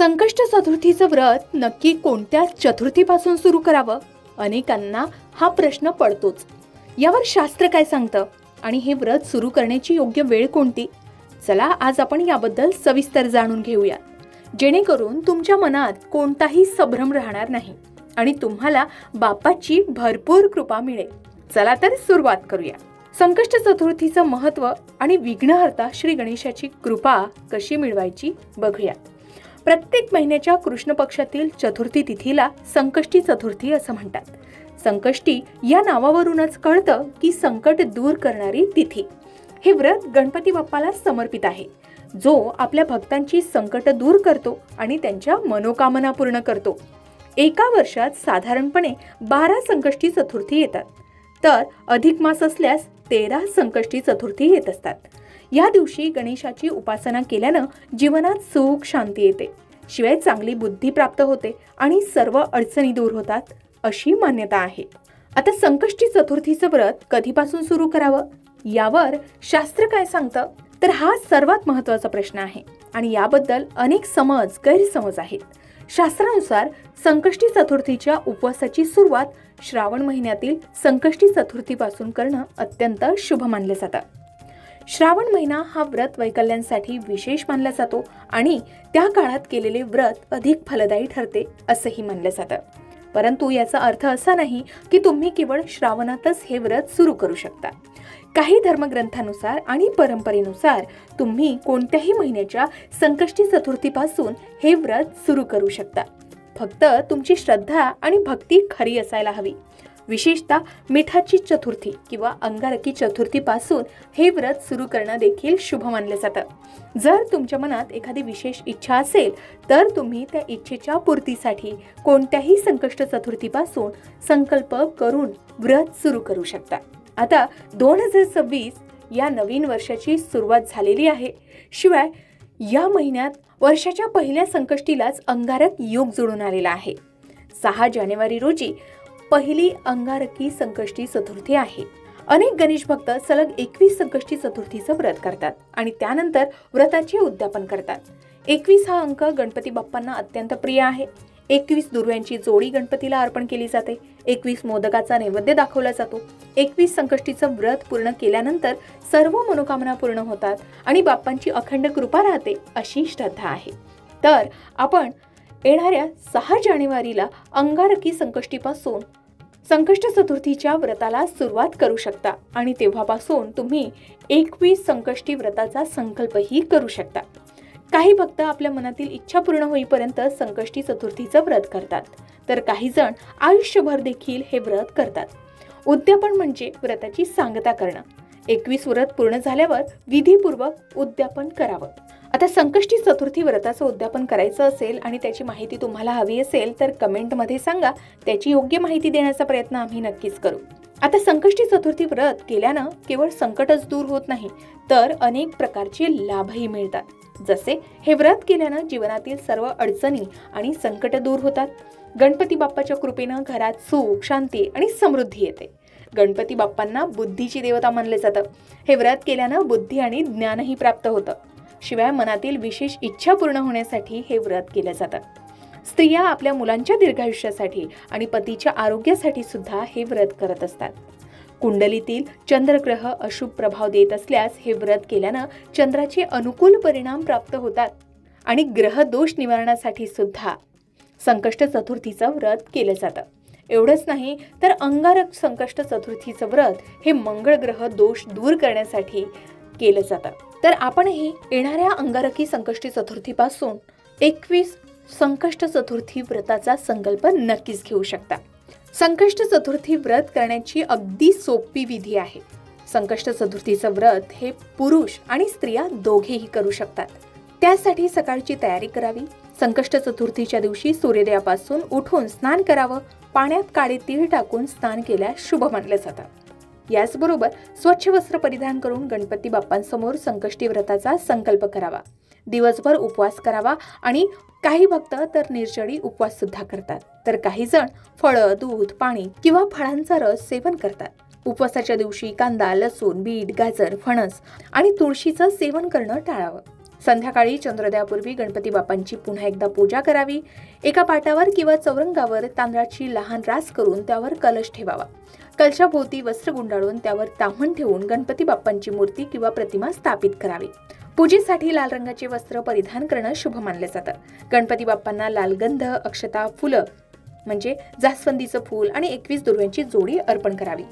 संकष्ट चतुर्थीचं व्रत नक्की कोणत्या चतुर्थीपासून सुरू करावं? अनेकांना हा प्रश्न पडतोच. यावर शास्त्र काय सांगतं? आणि हे व्रत सुरू करण्याची योग्य वेळ कोणती? चला आज आपण याबद्दल सविस्तर जाणून घेऊया. जेणेकरून तुमच्या मनात कोणताही संभ्रम राहणार नाही आणि तुम्हाला बापाची भरपूर कृपा मिळेल. चला तर सुरुवात करूया. संकष्ट चतुर्थीचं महत्त्व आणि विघ्नहर्ता श्री गणेशाची कृपा कशी मिळवायची बघूया. प्रत्येक महिन्याच्या कृष्ण पक्षातील चतुर्थी तिथीला संकष्टी चतुर्थी असं म्हणतात. संकष्टी या नावावरूनच कळतं की संकट दूर करणारी तिथी. हे व्रत गणपती बाप्पाला समर्पित आहे. जो आपल्या भक्तांची संकट दूर करतो आणि त्यांच्या मनोकामना पूर्ण करतो. एका वर्षात साधारणपणे बारा संकष्टी चतुर्थी येतात. तर अधिक मास असल्यास तेरा संकष्टी चतुर्थी येत असतात. या दिवशी गणेशाची उपासना केल्यानं जीवनात सुख शांती येते. शिवाय चांगली बुद्धी प्राप्त होते आणि सर्व अडचणी दूर होतात अशी मान्यता आहे. आता संकष्टी चतुर्थीचं व्रत कधीपासून सुरू करावं? यावर शास्त्र काय सांगतं? तर हा सर्वात महत्त्वाचा प्रश्न आहे आणि याबद्दल अनेक समज गैरसमज आहेत. शास्त्रानुसार संकष्टी चतुर्थीच्या उपवासाची सुरुवात श्रावण महिन्यातील संकष्टी चतुर्थीपासून करणं अत्यंत शुभ मानलं जातं. श्रावण महिना हा व्रत वैकल्यांसाठी विशेष मानला जातो आणि त्या काळात केलेले व्रत अधिक फलदायी ठरते असंही मानलं जातं. परंतु याचा अर्थ असा नाही की तुम्ही केवळ श्रावणातच हे व्रत सुरू करू शकता. काही धर्मग्रंथानुसार आणि परंपरेनुसार तुम्ही कोणत्याही महिन्याच्या संकष्टी चतुर्थीपासून हे व्रत सुरू करू शकता. फक्त तुमची श्रद्धा आणि भक्ती खरी असायला हवी. विशेषतः मिठाची चतुर्थी किंवा अंगारकी चतुर्थीपासून हे व्रत सुरू करणं देखील शुभ मानलं जातं. जर तुमच्या मनात एखादी विशेष इच्छा असेल तर तुम्ही त्या इच्छेच्या पूर्तीसाठी कोणत्याही संकष्ट चतुर्थीपासून संकल्प करून व्रत सुरू करू शकता. आता दोन हजार सव्वीस या नवीन वर्षाची सुरुवात झालेली आहे. शिवाय या महिन्यात वर्षाच्या पहिल्या संकष्टीलाच अंगारक योग जुळून आलेला आहे. सहा जानेवारी रोजी पहिली अंगारकी संकष्टी चतुर्थी आहे. अनेक गणेश भक्त सलग एकवीस संकष्टी चतुर्थीचं व्रत करतात आणि त्यानंतर व्रताचे उद्यापन करतात. एकवीस हा अंक गणपती बाप्पांना अत्यंत प्रिय आहे. एकवीस दुर्व्यांची जोडी गणपतीला अर्पण केली जाते. एकवीस मोदकाचा नैवेद्य दाखवला जातो. एकवीस संकष्टीचं व्रत पूर्ण केल्यानंतर सर्व मनोकामना पूर्ण होतात आणि बाप्पांची अखंड कृपा राहते अशी श्रद्धा आहे. तर आपण येणाऱ्या सहा जानेवारीला अंगारकी संकष्टीपासून संकष्ट चतुर्थीच्या व्रताला सुरुवात करू शकता आणि तेव्हापासून तुम्ही एकवीस संकष्टी व्रताचा संकल्पही करू शकता. काही भक्त आपल्या मनातील इच्छा पूर्ण होईपर्यंत संकष्टी चतुर्थीचं व्रत करतात. तर काही जण आयुष्यभर देखील हे व्रत करतात. उद्यापन म्हणजे व्रताची सांगता करणं. एकवीस व्रत पूर्ण झाल्यावर विधीपूर्वक उद्यापन करावं. आता संकष्टी चतुर्थी व्रताचं उद्यापन करायचं असेल आणि त्याची माहिती तुम्हाला हवी असेल तर कमेंटमध्ये सांगा. त्याची योग्य माहिती देण्याचा प्रयत्न आम्ही नक्कीच करू. आता संकष्टी चतुर्थी व्रत केल्यानं केवळ संकटच दूर होत नाही तर अनेक प्रकारचे लाभही मिळतात. जसे हे व्रत केल्यानं जीवनातील सर्व अडचणी आणि संकट दूर होतात. गणपती बाप्पाच्या कृपेनं घरात सुख शांती आणि समृद्धी येते. गणपती बाप्पांना बुद्धीची देवता मानले जातं. हे व्रत केल्यानं बुद्धी आणि ज्ञानही प्राप्त होतं. शिवाय मनातील विशेष इच्छा पूर्ण होण्यासाठी हे व्रत केलं जातं. स्त्रिया आपल्या मुलांच्या दीर्घायुष्यासाठी आणि पतीच्या आरोग्यासाठी सुद्धा हे व्रत करत असतात. कुंडलीतील चंद्रग्रह अशुभ प्रभाव देत असल्यास हे व्रत केल्यानं चंद्राचे अनुकूल परिणाम प्राप्त होतात आणि ग्रह दोष निवारणासाठी सुद्धा संकष्ट चतुर्थीचं व्रत केलं जातं. एवढंच नाही तर अंगारक संकष्ट चतुर्थीचं व्रत हे मंगळ ग्रह दोष दूर करण्यासाठी केलं जातं. तर आपणही येणाऱ्या अंगारकी संकष्टी चतुर्थीपासून एकवीस संकष्ट चतुर्थी व्रताचा संकल्प नक्कीच घेऊ शकता. संकष्ट चतुर्थी व्रत करण्याची अगदी सोपी विधी आहे. संकष्ट चतुर्थीचं व्रत हे पुरुष आणि स्त्रिया दोघेही करू शकतात. त्यासाठी सकाळची तयारी करावी. संकष्ट चतुर्थीच्या दिवशी सूर्योदयापासून उठून स्नान करावं. पाण्यात काळे तीळ टाकून स्नान केल्यास शुभ मानलं जातं. याचबरोबर स्वच्छ वस्त्र परिधान करून गणपती बाप्पांसमोर संकष्टी व्रताचा संकल्प करावा. दिवसभर उपवास करावा आणि काही भक्त तर निर्जळी उपवास सुद्धा करतात. तर काही जण फळं दूध पाणी किंवा फळांचा रस सेवन करतात. उपवासाच्या दिवशी कांदा लसूण बीट गाजर फणस आणि तुळशीचं सेवन करणं टाळावं. संध्याकाळी चंद्रोदयापूर्वी गणपती बाप्पांची पुन्हा एकदा पूजा करावी. एका पाटावर किंवा चौरंगावर तांदळाची लहान रास करून त्यावर कलश ठेवावा. कलशाभोवती वस्त्र गुंडाळून त्यावर ताम्हण ठेवून गणपती बाप्पांची मूर्ती किंवा प्रतिमा स्थापित करावी. पूजेसाठी लाल रंगाचे वस्त्र परिधान करणं शुभ मानलं जातं. गणपती बाप्पांना लालगंध अक्षता फुलं म्हणजे जास्वंदीचं फूल आणि एकवीस दुर्व्यांची जोडी अर्पण करावी.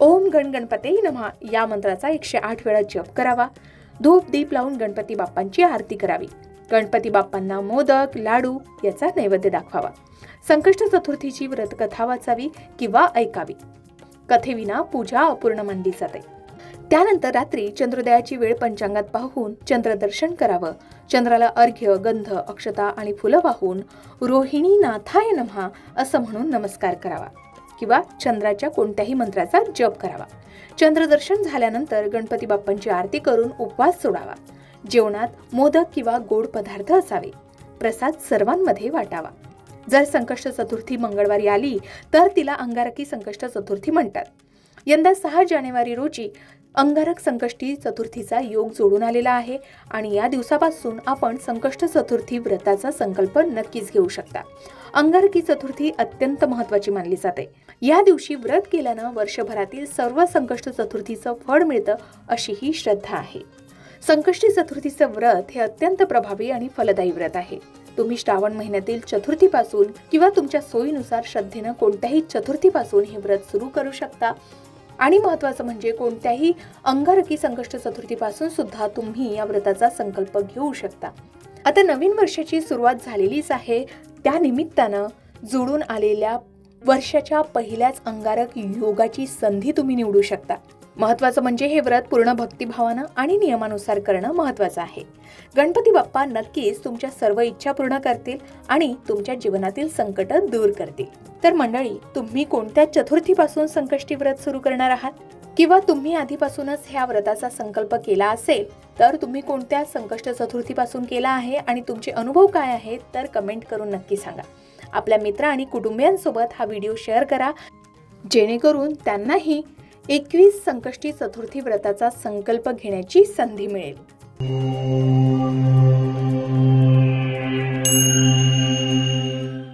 ओम गण गणपते नमः या मंत्राचा एकशे आठ वेळा जप करावा. धूप दीप लावून गणपती बाप्पांची आरती करावी. गणपती बाप्पांना मोदक लाडू याचा नैवेद्य दाखवावा. संकष्ट चतुर्थीची व्रतकथा वाचावी किंवा ऐकावी. कथेविना पूजा अपूर्ण मानली जाते. त्यानंतर रात्री चंद्रोदयाची वेळ पंचांगात पाहून चंद्रदर्शन करावं. चंद्राला अर्घ्य गंध अक्षता आणि फुलं वाहून रोहिणी नाथाय नमहा असं म्हणून नमस्कार करावा किंवा चंद्राच्या कोणत्याही मंत्राचा जप करावा. चंद्रदर्शन झाल्यानंतर गणपती बाप्पांची आरती करून उपवास सोडावा. जेवणात मोदक किंवा गोड पदार्थ असावे. प्रसाद सर्वांमध्ये वाटावा. जर संकष्ट चतुर्थी मंगळवारी आली तर तिला अंगारकी संकष्ट चतुर्थी म्हणतात. यंदा सहा जानेवारी रोजी अंगारक संकष्टी चतुर्थीचा योग जोडून आलेला आहे आणि या दिवसापासून आपण संकष्ट चतुर्थी व्रताचा संकल्प नक्कीच घेऊ शकता. अंगारकी चतुर्थी अत्यंत महत्वाची मानली जाते. या दिवशी व्रत केल्यानं वर्षभरातील सर्व संकष्ट चतुर्थीचं फळ मिळतं अशी ही श्रद्धा आहे. संकष्टी चतुर्थीचं व्रत हे अत्यंत प्रभावी आणि फलदायी व्रत आहे. तुम्ही श्रावण महिन्यातील चतुर्थीपासून किंवा तुमच्या सोयीनुसार श्रद्धेनं कोणत्याही चतुर्थीपासून हे व्रत सुरू करू शकता. आणि महत्त्वाचं म्हणजे कोणत्याही अंगारकी संकष्ट चतुर्थीपासून सुद्धा तुम्ही या व्रताचा संकल्प घेऊ शकता. आता नवीन वर्षाची सुरुवात झालेलीच आहे. त्या निमित्तानं जुळून आलेल्या वर्षाच्या पहिल्याच अंगारक योगाची संधी तुम्ही निवडू शकता. महत्वाचं म्हणजे हे व्रत पूर्ण भक्तिभावानं आणि नियमानुसार करणं महत्वाचं आहे. गणपती बाप्पा नक्कीच तुमच्या सर्व इच्छा पूर्ण करतील आणि तुमच्या जीवनातील संकट दूर करतील. तर मंडळी तुम्ही कोणत्या चतुर्थीपासून संकष्टी व्रत सुरू करणार आहात? किंवा तुम्ही आधीपासूनच ह्या व्रताचा संकल्प केला असेल तर तुम्ही कोणत्या संकष्ट चतुर्थीपासून केला आहे आणि तुमचे अनुभव काय आहेत तर कमेंट करून नक्की सांगा. आपल्या मित्र आणि कुटुंबियांसोबत हा व्हिडिओ शेअर करा जेणेकरून त्यांनाही एकवीस संकष्टी चतुर्थी व्रताचा संकल्प घेण्याची संधी मिळेल.